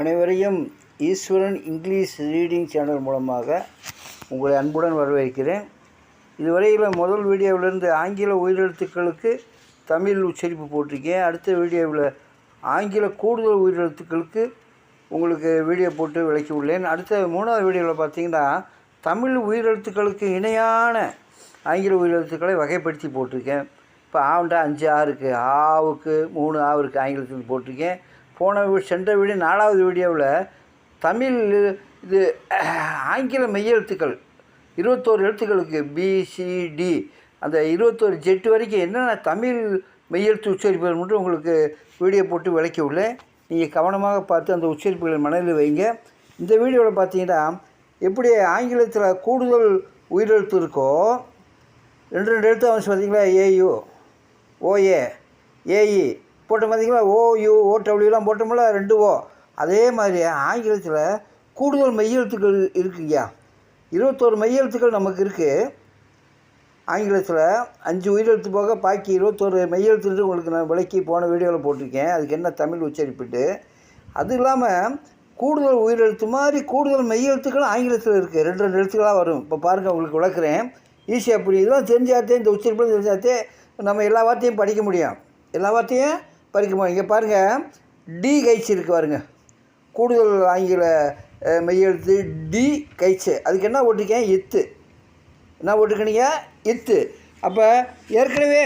அனைவரையும் ஈஸ்வரன் English reading channel மூலமாக உங்களை அன்புடன் வரவேற்கிறேன். இதுவரையில் முதல் வீடியோவிலேருந்து ஆங்கில உயிரெழுத்துக்களுக்கு தமிழ் உச்சரிப்பு போட்டிருக்கேன். அடுத்த வீடியோவில் ஆங்கில கூடுதல் உயிரெழுத்துக்களுக்கு உங்களுக்கு வீடியோ போட்டு விளக்கி உள்ளேன். அடுத்த மூணாவது வீடியோவில் பார்த்தீங்கன்னா தமிழ் உயிரெழுத்துக்களுக்கு இணையான ஆங்கில உயிரெழுத்துக்களை வகைப்படுத்தி போட்டிருக்கேன். இப்போ ஆவுண்டா அஞ்சு ஆ இருக்குது ஆவுக்கு மூணு ஆ இருக்குது ஆங்கிலத்தில் போட்டிருக்கேன். போன சென்ற வீடியோ நாலாவது வீடியோவில் தமிழ் இது ஆங்கில மெய்யெழுத்துக்கள் இருபத்தோரு எழுத்துக்களுக்கு பிசிடி அந்த இருபத்தோரு ஜெட்டு வரைக்கும் என்னென்ன தமிழ் மெய்யெழுத்து உச்சரிப்புகள் மட்டும் உங்களுக்கு வீடியோ போட்டு விளக்கி உள்ளேன் நீங்கள் கவனமாக பார்த்து அந்த உச்சரிப்புகளை மனதில் வைங்க. இந்த வீடியோவில் பார்த்தீங்கன்னா எப்படி ஆங்கிலத்தில் கூடுதல் உயிரெழுத்து இருக்கோ ரெண்டு ரெண்டு எழுத்து அவன் பார்த்தீங்களா? ஏயு ஓஏ ஏஇ போட்ட பார்த்தீங்களா? ஓயு ஓடபிள்யூலாம் போட்டோம்ல ரெண்டு ஓ. அதே மாதிரி ஆங்கிலத்தில் கூடுதல் மெய்யெழுத்துக்கள் இருக்குங்கய்யா இருபத்தோரு மெய்யெழுத்துக்கள் நமக்கு இருக்குது ஆங்கிலத்தில் அஞ்சு உயிரெழுத்து போக பாக்கி இருபத்தோரு மெய்யெழுத்துட்டு உங்களுக்கு நான் விளக்கி போன வீடியோவில் போட்டிருக்கேன். அதுக்கு என்ன தமிழ் உச்சரிப்புட்டு. அது இல்லாமல் கூடுதல் உயிரெழுத்து மாதிரி கூடுதல் மெய்யெழுத்துக்கள் ஆங்கிலத்தில் இருக்குது ரெண்டு ரெண்டு எழுத்துக்களாக வரும். இப்போ பாருங்கள் உங்களுக்கு விளக்குறேன். ஈஸியாக புரியுது. இதெல்லாம் தெரிஞ்சாத்தே இந்த உச்சரிப்பு தெரிஞ்சாத்தே நம்ம எல்லா வார்த்தையும் படிக்க முடியும். எல்லா வார்த்தையும் படிக்க இங்கே பாருங்கள் டி கைச்சு இருக்குது பாருங்க. கூடுதல் ஆங்கில மெய்யெழுத்து டி கைச்சு அதுக்கு என்ன போட்டிருக்கேன்? எத்து. என்ன போட்டிருக்கீங்க? இத்து அப்போ ஏற்கனவே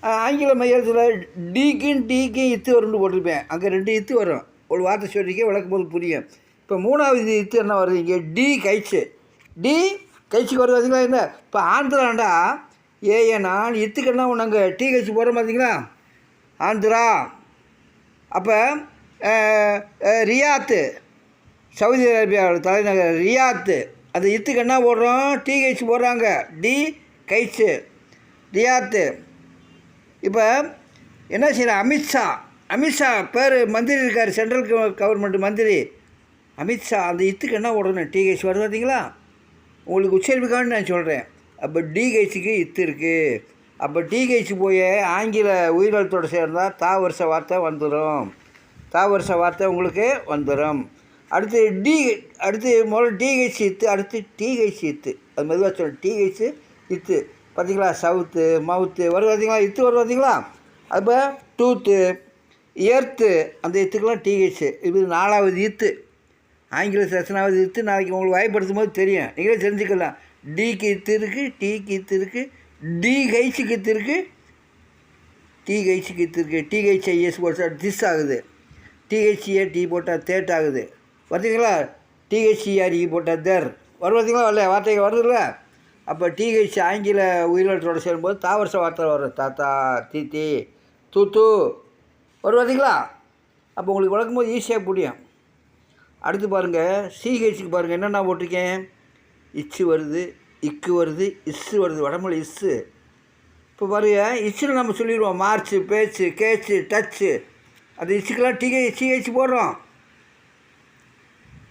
ஆங்கில மையத்தில் டிக்கும் டிக்கும் இத்து வரும்னு போட்டிருப்பேன். அங்கே ரெண்டு இத்து வரும். ஒரு வார்த்தை சொல்லிக்க விளக்கும் போது புரியும். இப்போ மூணாவது இத்து என்ன வருது இங்கே? டி கைச்சு டி கைச்சுக்கு வருது பார்த்தீங்களா என்ன? இப்போ ஆந்திராண்டா ஏஏ நான் இத்துக்கு என்ன அங்கே? டீ கைச்சு போகிறோம் பார்த்தீங்களா ஆந்திரா. அப்போ ரியாத்து. சவுதி அரேபியாவோட தலைநகர் ரியாத்து. அந்த இத்துக்கு என்ன போடுறோம்? டீ கைச்சு போடுறாங்க. டி கைச்சு ரியாத்து. இப்போ என்ன செய்யலாம் அமித்ஷா அமித்ஷா பேர் மந்திரி இருக்கார் சென்ட்ரல் கவர்மெண்ட் மந்திரி. அமித்ஷா அந்த இத்துக்கு என்ன போடணும் டீ கைச்சு வருது பார்த்தீங்களா உங்களுக்கு உச்சரிப்புக்கான்னு நான் சொல்கிறேன் அப்போ டி கைச்சுக்கு இத்து இருக்குது அப்போ டிஹெச் போய் ஆங்கில உயிரெழுத்தோடு சேர்ந்தால் தா வருஷ வார்த்தை வந்துடும் தா வருஷ வார்த்தை உங்களுக்கு வந்துடும் அடுத்து டி அடுத்து முதல்ல டிஹெச் இத்து அடுத்து டிஹெச் இத்து. அது மெதுவாக சொல்லணும் டிஹெச் இத்து. பார்த்தீங்களா சவுத்து மவுத்து. வருது பார்த்தீங்களா இத்து வருது பார்த்தீங்களா அப்போ டூத்து எர்த்து. அந்த இத்துக்கெல்லாம் டிஹெச் இது நாலாவது இத்து. ஆங்கில சசனாவது இத்து. நாளைக்கு உங்களுக்கு வாய்ப்படுத்தும் போது தெரியும். நீங்களே தெரிஞ்சுக்கலாம். டிக்கு இத்து இருக்குது டீக்கு இத்து இருக்குது டி கைச்சுக்கு இத்து இருக்குது டி கைச்சுக்கு இத்து ஐஎஸ் போட்டால் திஸ் ஆகுது. டிஹெச்ஏ டி போட்டால் தேட் ஆகுது. பார்த்தீங்களா டிஹெச்இஆர்இ போட்டால் தேர். வரும் பார்த்தீங்களா வரல வார்த்தைகள் வருதுல்ல அப்போ டிஹெச் ஆங்கில உயிரிழத்தோடு சேரும்போது தாவரச வார்த்தை வரும். தாத்தா தீத்தி தூத்து வரும் பார்த்தீங்களா அப்போ உங்களுக்கு வளர்க்கும்போது ஈஸியாக புரியும். அடுத்து பாருங்கள் சிஹெச்சுக்கு பாருங்கள் என்னென்ன போட்டிருக்கேன்? இச்சு வருது இக்கு வருது இஸ்ஸு வருது வடமொழி இஸ்ஸு. இப்போ பாருங்க இச்சில் நம்ம சொல்லிடுவோம். மார்ச்சு பேச்சு கேச்சு டச்சு. அந்த இஸ்ஸுக்கெல்லாம் டிகே சிஹெச் போடுறோம்.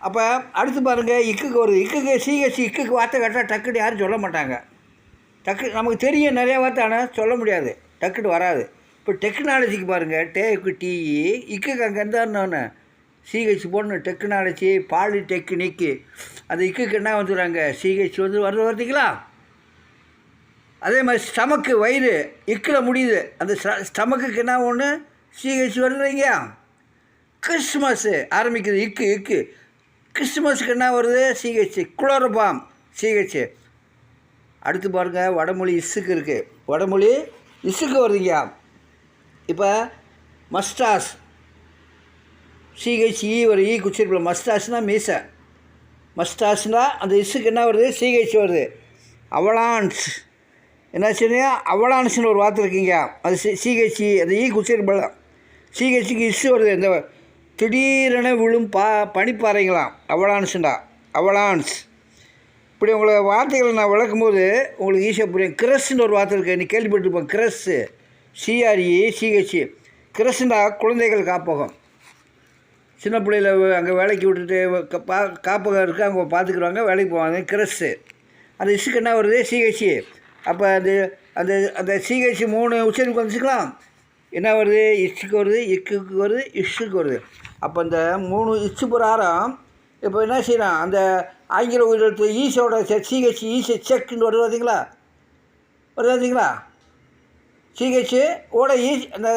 அப்போ அடுத்து பாருங்கள் இக்குக்கு வருது. இக்குக்கு சிஹெச் இக்குக்கு வார்த்தை கரெக்டாக டக்குன்னு யாரும் சொல்ல மாட்டாங்க. டக்கு நமக்கு தெரியும் நிறையா வார்த்தை ஆனால் சொல்ல முடியாது. டக்குன்னு வராது. இப்போ டெக்னாலஜிக்கு பாருங்கள் டேக்கு டிஇ இக்குக்கு அங்கே இருந்தாருன்னு சிஹெச் போடணும் டெக்னாலஜி பாலிடெக்னிக்கு அந்த இக்குக்கு என்ன வந்துடுறாங்க? சிஹெச் வந்து வருது வருதுங்களா அதே மாதிரி ஸ்டமக்கு வயிறு இக்கில் முடியுது. அந்த ஸ்டமக்குக்கு என்ன ஒன்று சிஹெச் வருதுங்க கிறிஸ்மஸ்ஸு ஆரம்பிக்குது. இக்கு இக்கு. கிறிஸ்மஸுக்கு என்ன வருது? சிஹெச் குளோரபாம் சிஹெச் அடுத்து பாருங்கள் வடமொழி இசுக்கு இருக்குது வடமொழி இசுக்கு வருதுங்க. இப்போ மஸ்டாஸ். சிஹெச் இ வரும் ஈ குச்சிருப்பில் மஸ்டாஸ்னா மீசை. மஸ்டாஸ்னா அந்த இஸ்ஸுக்கு என்ன வருது? சிஹெச் வருது. அவலான்ஸ். என்ன சொன்னீங்க அவலான்ஸ்னு ஒரு வார்த்தை இருக்கீங்க. அது சி சிஹெச்சி அந்த ஈ குச்சிருப்பில் சிஹெச்சுக்கு இஸ்ஸு வருது. இந்த திடீரென விழும் பா பனிப்பாறைங்களாம். அவலான்ஸுண்டா அவலான்ஸ். இப்படி உங்களை வார்த்தைகளை நான் விளக்கும்போது உங்களுக்கு ஈஸியாக புரியும். கிரஸ்ன்னு ஒரு வார்த்தை இருக்குது நீ கேள்விப்பட்டிருப்போம். கிரஸ்ஸு சிஆர்இ சிஹெச் கிரஸ்ண்டா குழந்தைகள் காப்பகம். சின்ன பிள்ளையில் அங்கே வேலைக்கு விட்டுட்டு பா காப்பகம் இருக்குது அவங்க பார்த்துக்குறாங்க வேலைக்கு போவாங்க கிரஸ்ஸு அந்த இசுக்கு என்ன வருது? சிஹெச்சி அப்போ அது அந்த அந்த சிஹெச்சி மூணு உச்சரிப்பு வந்துச்சுக்கலாம். என்ன வருது? இஷ்ஷுக்கு வருது இக்குக்கு வருது இஷுக்கு வருது. அப்போ இந்த மூணு இச்சு பிரகாரம் இப்போ என்ன செய்யலாம் அந்த ஆங்கில உயிரெழுத்து ஈஸோட சிஹெச் ஈஸி செக்குன்னு வருது பார்த்தீங்களா வருது பார்த்தீங்களா சிஹெச் ஓட ஈ அந்த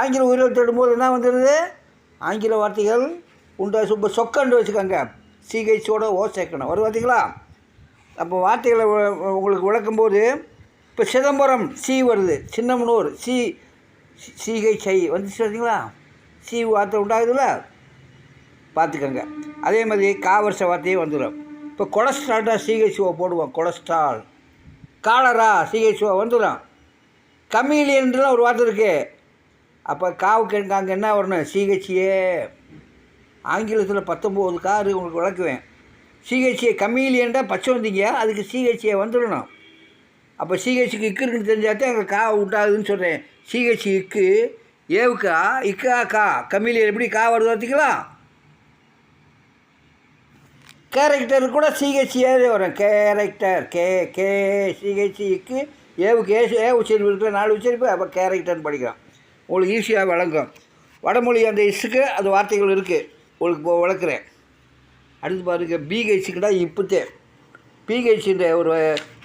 ஆங்கில உயிரெழுத்து போது என்ன வந்துடுது ஆங்கில வார்த்தைகள் உண்டா. சுப்ப சொக்கண்டு வச்சுக்கோங்க. சிஹெச்சோட ஓ சேர்க்கணும். வரும் பார்த்தீங்களா? அப்போ வார்த்தைகளை உங்களுக்கு விளக்கும்போது இப்போ சிதம்பரம் சி வருது. சின்னமனூர் சி சிஹெச்ஐ வந்துச்சு பார்த்தீங்களா? சி வார்த்தை உண்டாகுதுல்ல? பார்த்துக்கோங்க. அதே மாதிரி காவர்ச வார்த்தையே வந்துடும். இப்போ கொலஸ்ட்ரால்டா சிஹெச்ஓ போடுவோம். Cholesterol. Cholera C H O வந்துடும். கமீலியன்லாம் ஒரு வார்த்தை இருக்குது அப்போ காவுக்கு எனக்கு அங்கே என்ன வரணும்? சிஹெச்ஏ ஆங்கிலத்தில் பத்தொம்போது காரு உங்களுக்கு விளக்குவேன் சிஹெச்ஏ கமீலியன்டா பச்சை வந்தீங்க அதுக்கு சிஹெச்ஏ வந்துடணும். அப்போ சிஹெச்சுக்கு இக்கு இருக்குன்னு தெரிஞ்சாத்தே அங்கே கா உண்டாகுதுன்னு சொல்கிறேன் சிஹெச் இக்கு ஏவுக்கா இக்கா கா. கமீலியன் எப்படி கா வருது பார்த்திங்களா கேரக்டர் கூட சிஹெச்ஏ வரும். கேரக்டர் கே கே சிஹெச்சிக்கு ஏவுக்கு ஏ ஏ உச்சரிப்பு இருக்குல்ல நாலு உச்சரிப்பு அப்போ கேரக்டர்னு படிக்கிறோம். உங்களுக்கு ஈஸியாக விளங்கும். வடமொழி அந்த இசுக்கு அந்த வார்த்தைகள் இருக்குது உங்களுக்கு இப்போ விளக்குறேன். அடுத்து பாருங்க பிஹெச்சுக்குடா இப்புத்தே. பிஹெச்சின்ற ஒரு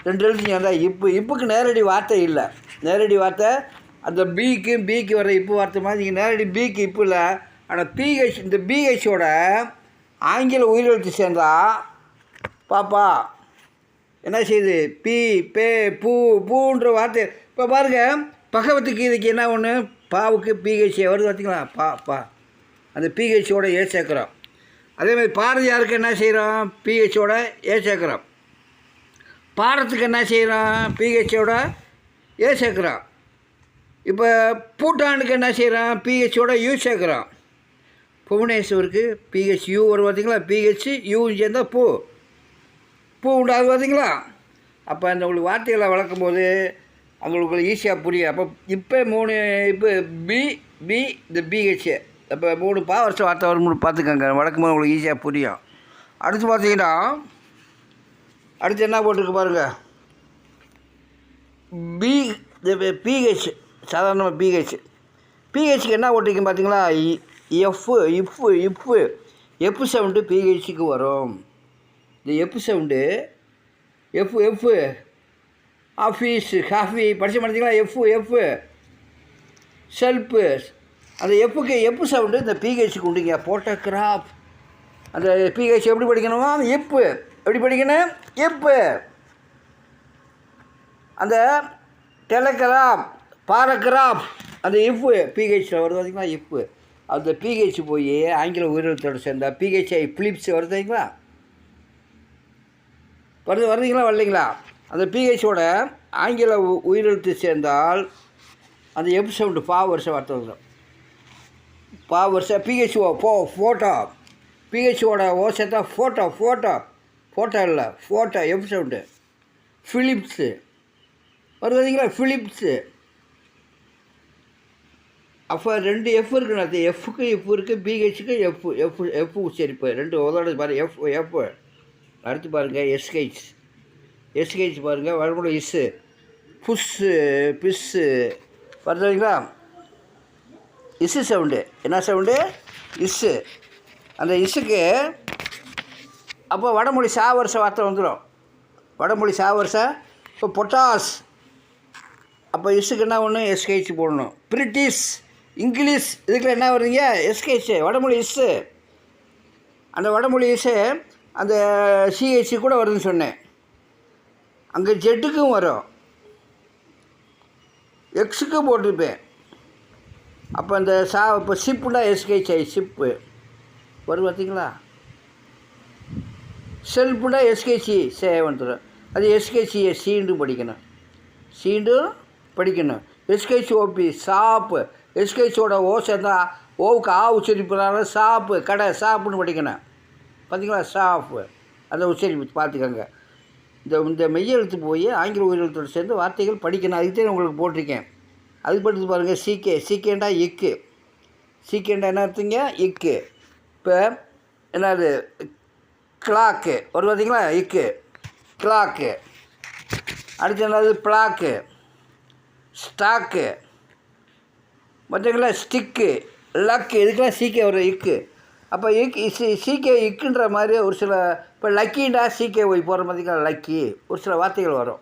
ரெண்டு எழுத்து இருந்தால் இப்பு இப்புக்கு நேரடி வார்த்தை இல்லை. நேரடி வார்த்தை அந்த பிக்கு பிக்கு வர இப்பு வார்த்தை மாதிரி நீங்கள் நேரடி பிக்கு இப்பு இல்லை. ஆனால் பிஹெச் இந்த பிஹெச்சோட ஆங்கில உயிரெழுத்து சேர்ந்தா பாப்பா என்ன செய்யுது? பி பே பூ பூன்ற வார்த்தை. இப்போ பாருங்கள் பகவத்து கீதைக்கு என்ன ஒன்று பாவுக்கு பிஹெச் வருது பார்த்தீங்களா பா பா. அந்த பிஹெச்சோட ஏ சேர்க்குறோம். அதேமாதிரி பாரதியாருக்கு என்ன செய்கிறோம் பிஹெச்சோட ஏ சேர்க்குறோம். பாடத்துக்கு என்ன செய்கிறோம் பிஹெச்சோட ஏ சேர்க்குறோம். இப்போ பூட்டானுக்கு என்ன செய்கிறோம் பிஹெச்சோட யூ சேர்க்குறோம். புவனேஸ்வருக்கு பிஹெச் யூ வரும் பார்த்தீங்களா பிஹெச் யூ சேர்ந்தால் பூ. பூ உண்டாது பார்த்தீங்களா அப்போ அந்த உங்களுக்கு வார்த்தைகளை வளர்க்கும்போது அவங்களுக்கு ஈஸியாக புரியும். அப்போ இப்போ மூணு இப்போ பி பி இந்த பிஹெச் இப்போ மூணு பா வருஷம் வார்த்தை வரும் பார்த்துக்கோங்க. வளர்க்கும் உங்களுக்கு ஈஸியாக புரியும். அடுத்து பார்த்தீங்கன்னா அடுத்து என்ன போட்டிருக்கு பாருங்கள் பி இந்த பிஹெச் சாதாரணமாக பிஹெச் பிஹெச்சுக்கு என்ன போட்டிருக்கு பார்த்தீங்களா? F if if F sound பிஹெச்சுக்கு வரும். இந்த F sound F F office coffee படித்து பார்த்தீங்களா எஃப் எஃப் செல்ஃபு அந்த எஃப்புக்கு எஃப் சவுண்டு இந்த பிஹெச்சுக்கு உண்டுங்க. போட்டோகிராஃப் அந்த பிஹெச் எப்படி படிக்கணுமா எப்பு எப்படி படிக்கணும்? எப்பு அந்த டெலகிராம் பாரகிராஃப் அந்த இஃப்பு பிஹெச்சில் வருது பார்த்தீங்களா இஃப்பு அந்த பிஹெச் போய் ஆங்கில உயிரிழத்தோடு சேர்ந்த பிஹெச்ஐ பிலிப்ஸ் வருதுங்களா வருது வருதுங்களா வரலைங்களா? அந்த பிஹெச்சோட ஆங்கில உ- உயிரெழுத்து சேர்ந்தால் அந்த எப் சவுண்டு பா வருஷம் வார்த்தை வந்துடும் பா வருஷம் பிஹெச்ஓ போ ஃபோட்டோ பிஹெச்ஓட ஓ சேர்த்தா ஃபோட்டோ ஃபோட்டோ ஃபோட்டோ இல்லை ஃபோட்டோ எப் சவுண்டு ஃபிலிப்ஸு வருது பார்த்தீங்களா ஃபிலிப்ஸு அப்போ ரெண்டு எஃப் இருக்குண்ணா எஃப்க்கு எஃப் இருக்குது பிஹெச்சுக்கு எஃப் எஃப் எஃப் உச்சரிப்பு. ரெண்டு உதோட பாரு எஃப் எஃப் அடுத்து பாருங்கள் எஸ் கழிச்சு பாருங்கள் வரும்போது இஸ்ஸு புஷ்ஷு பிஸ்ஸு. வருதுங்களா? இஸ்ஸு சவுண்டு. என்ன சவுண்டு? இஸ்ஸு அந்த இஸ்ஸுக்கு அப்போ வடமொழி சா வருஷ வார்த்தை வந்துடும் வடமொழி சா வருஷ இப்போ பொட்டாஸ். அப்போ இஸ்ஸுக்கு என்ன ஒன்று எஸ்கேஹெச் போடணும். பிரிட்டிஷ் இங்கிலீஷ் இதுக்குள்ள என்ன வருதுங்க? எஸ்கேஹெச் வடமொழி இஸ்ஸு அந்த வடமொழி இஸ்ஸு அந்த சிஹெச் கூட வருதுன்னு சொன்னேன். அங்கே ஜெட்டுக்கும் வரும். எக்ஸுக்கும் போட்டிருப்பேன். அப்போ அந்த சா இப்போ சிப்புனா எஸ்கேச்ஐ சிப்பு வரும் பார்த்தீங்களா செல்ஃபுனா எஸ்கேசி சே வந்துடும் அது எஸ்கேசியை சீண்டு படிக்கணும். சீண்டும் படிக்கணும். எஸ்கேசி ஓபி சாப்பு எஸ்கேசியோட ஓ சேர்ந்தா ஓவுக்கு ஆ உச்சரிப்புனால சாப்பு கடை சாப்புன்னு படிக்கணும். பார்த்தீங்களா சாப்பு அதை உச்சரிப்பு பார்த்துக்கோங்க இந்த இந்த மெய்யெழுத்து போய் ஆங்கில உயிரெழுத்தோடு சேர்ந்து வார்த்தைகள் படிக்கணும். அதுக்கு தான் உங்களுக்கு போட்டிருக்கேன். அதுக்கு படித்து பாருங்கள் சீக்கே சீக்கேண்டா இக்கு. சீக்கேண்டா என்ன அர்த்தங்க? இக்கு. இப்போ என்னது? கிளாக்கு ஒரு பார்த்தீங்களா இக்கு. கிளாக்கு அடுத்து என்னது? பிளாக்கு ஸ்டாக்கு பார்த்தீங்களா ஸ்டிக்கு லக்கு இதுக்கெல்லாம் சீக்கே வரும் இக்கு. அப்போ இக் சீக்கே இக்குன்ற மாதிரி ஒரு சில இப்போ லக்கின்றா சிகே ஒய் போகிற மாதிரி லக்கி. ஒரு சில வார்த்தைகள் வரும்.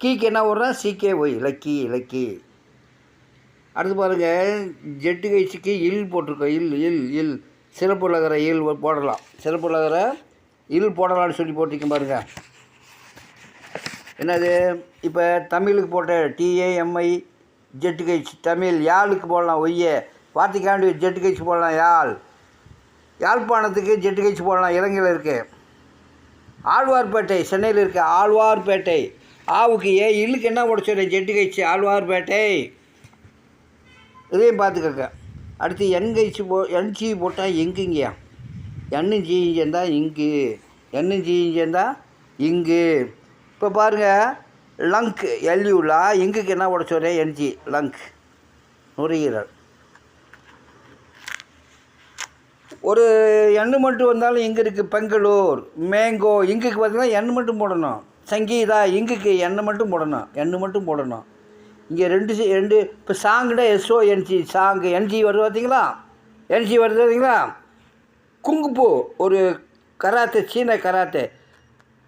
கீக்கு என்ன வரும் சிகே ஒய் லக்கி லக்கி. அடுத்து பாருங்கள் ஜெட்டு கைச்சிக்கு இல் போட்டிருக்கோம். இல் இல் இல். சிறப்புலகிற இல் போடலாம். சிறப்புலகிற இல் போடலாம்னு சொல்லி போட்டிருக்கேன் பாருங்கள் என்னது? இப்போ தமிழுக்கு போட்ட டிஏஎம்ஐ ஜெட்டு கைச் தமிழ் யாழுக்கு போடலாம்? ஒய்யே. வார்த்தைக்காண்டி ஜெட்டு கைச்சு போடலாம். யாழ். யாழ்ப்பாணத்துக்கு ஜெட்டு கழிச்சு போடலாம் இலங்கையில் இருக்குது ஆழ்வார்பேட்டை சென்னையில் இருக்குது ஆழ்வார்பேட்டை. ஆவுக்கு ஏ இல்லுக்கு என்ன உடச்சிடுறேன் ஜெட்டு கழிச்சு ஆழ்வார்பேட்டை. இதையும் பார்த்துக்கோங்க. அடுத்து என் கைச்சு போ என்ஜி போட்டால் எங்குங்கய்யா எண்ணு ஜி இங்கு. எண்ணு ஜி இங்கு. இப்போ பாருங்கள் லங்க் எல்யூலா இங்குக்கு என்ன போட என்ஜி லங்க். நுரையீரல். ஒரு எண்ணு மட்டும் வந்தாலும் இங்கே இருக்குது பெங்களூர் மேங்கோ இங்குக்கு பார்த்தீங்கன்னா எண்ணு மட்டும் போடணும். சங்கீதா இங்குக்கு எண்ணெய் மட்டும் போடணும். எண்ணு மட்டும் போடணும். இங்கே ரெண்டு ரெண்டு இப்போ சாங்குனா S O N G song N G வருது பார்த்தீங்களா என்ஜி வருது பார்த்தீங்களா குங்குப்பூ ஒரு கராத்தே சீன கராத்தே.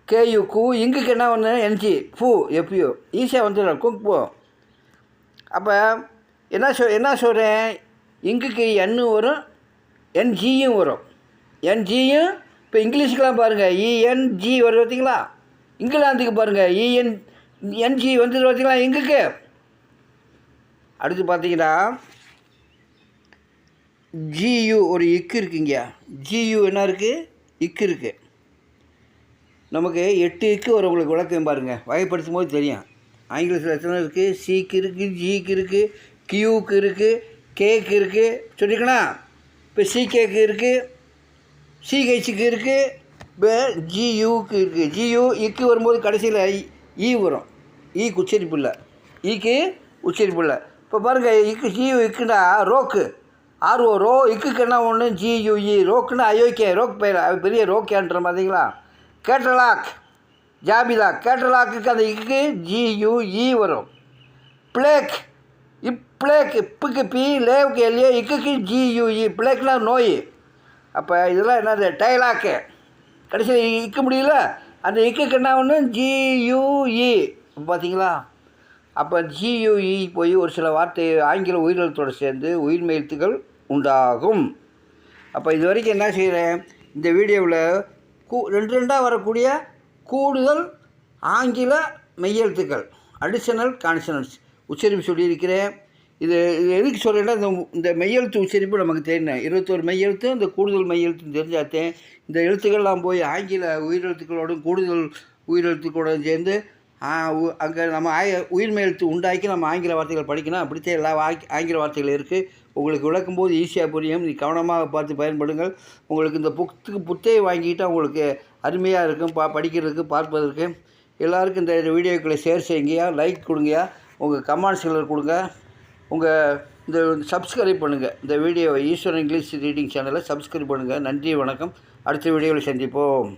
கேயு கூ இங்குக்கு என்ன ஒன்று என்ஜி பூ எப்பயோ ஈஸியாக வந்துடும் குங்குப்பூ. அப்போ என்ன சொல் என்ன சொல்கிறேன் இங்குக்கு எண்ணு வரும் என்ஜியும் வரும். என்ஜியும் இப்போ இங்கிலீஷுக்கெலாம் பாருங்கள் இஎன்ஜி வருது பார்த்தீங்களா இங்கிலாந்துக்கு பாருங்கள் இஎன் என்ஜி வந்தது பார்த்தீங்களா எங்குக்கு? அடுத்து பார்த்தீங்கன்னா ஜியு ஒரு இக்கு இருக்குங்க ஜியு என்ன இருக்குது இக்கு இருக்குது நமக்கு எட்டு இக்கு ஒரு உங்களுக்கு விளக்கம் பாருங்கள் வகைப்படுத்தும் போது தெரியும். ஆங்கிலத்தில் எத்தனை இருக்குது சிக்கு இருக்குது ஜிக்கு இருக்குது கியூக்கு இருக்குது கேக்கு இருக்குது சொல்லிக்கணும் இப்போ சிகேக்கு இருக்குது சிஹெச்சுக்கு இருக்குது இப்போ ஜியூக்கு இருக்குது ஜியூ இக்கு வரும்போது கடைசியில் ஈ வரும். ஈக்கு உச்சரிப்பு இல்லை ஈக்கு உச்சரிப்பு இல்லை இப்போ பாருங்கள் இக்கு ஜியூ இக்குன்னா ரோக்கு. ஆர்ஓ ரோ இக்குக்கு என்ன ஒன்று ஜியூஇ ரோக்குன்னா அயோக்கிய ரோக் பெயர் பெரிய ரோக்கியான்ற பார்த்தீங்களா கேட்டலாக் ஜாபிதா கேட்டலாக்கு அந்த இக்கு ஜியூஇ வரும். பிளேக் இப்ளேக் இப்புக்கு பி லேவுக்கு எல்ஏ இக்குக்கு ஜியூஇ பிளேக்னா நோய் அப்போ இதெல்லாம் என்னது டைலாக்கு கடைசியில் இக்க முடியல அந்த இக்குக்கு என்ன ஒன்று ஜியூஇ பார்த்தீங்களா அப்போ ஜியூஇ போய் ஒரு சில வார்த்தை ஆங்கில உயிரெழுத்தோடு சேர்ந்து உயிர்மை எழுத்துக்கள் உண்டாகும் அப்போ இது வரைக்கும் என்ன செய்கிறேன் இந்த வீடியோவில் கூ ரெண்டு ரெண்டாக வரக்கூடிய கூடுதல் ஆங்கில மெய்யெழுத்துக்கள் அடிஷனல் கான்சனன்ஸ் உச்சரிப்பு சொல்லியிருக்கிறேன். இது இது எதுக்கு சொல்கிறேன்னா இந்த இந்த மெய்யெழுத்து உச்சரிப்பு நமக்கு தெரியணும் இருபத்தோரு மெய்யெழுத்து இந்த கூடுதல் மெய்யெழுத்து தெரிஞ்சாத்தேன் இந்த எழுத்துக்கள்லாம் போய் ஆங்கில உயிரெழுத்துக்களோடும் கூடுதல் உயிரெழுத்துக்களோடும் சேர்ந்து அங்கே நம்ம ஆய உயிர்மை எழுத்து உண்டாக்கி நம்ம ஆங்கில வார்த்தைகள் படிக்கணும். அப்படித்தான் எல்லா ஆங்கில வார்த்தைகள் இருக்குது உங்களுக்கு விளக்கும்போது ஈஸியாக புரியும். நீ கவனமாக பார்த்து பயன்படுங்கள். உங்களுக்கு இந்த புத்துக்கு புத்தகை வாங்கிக்கிட்டால் உங்களுக்கு அருமையாக இருக்கும். பா படிக்கிறதுக்கு பார்ப்பதற்கு. எல்லாருக்கும் இந்த வீடியோக்களை ஷேர் செய்யுங்கயா லைக் கொடுங்கயா உங்கள் கமெண்ட்ஸ்களை கொடுங்க. உங்கள் இந்த சப்ஸ்கிரைப் பண்ணுங்கள் இந்த வீடியோவை ஈஸ்வரன் இங்கிலீஷ் ரீடிங் சேனலை சப்ஸ்கிரைப் பண்ணுங்கள் நன்றி வணக்கம். அடுத்த வீடியோவில் சந்திப்போம்.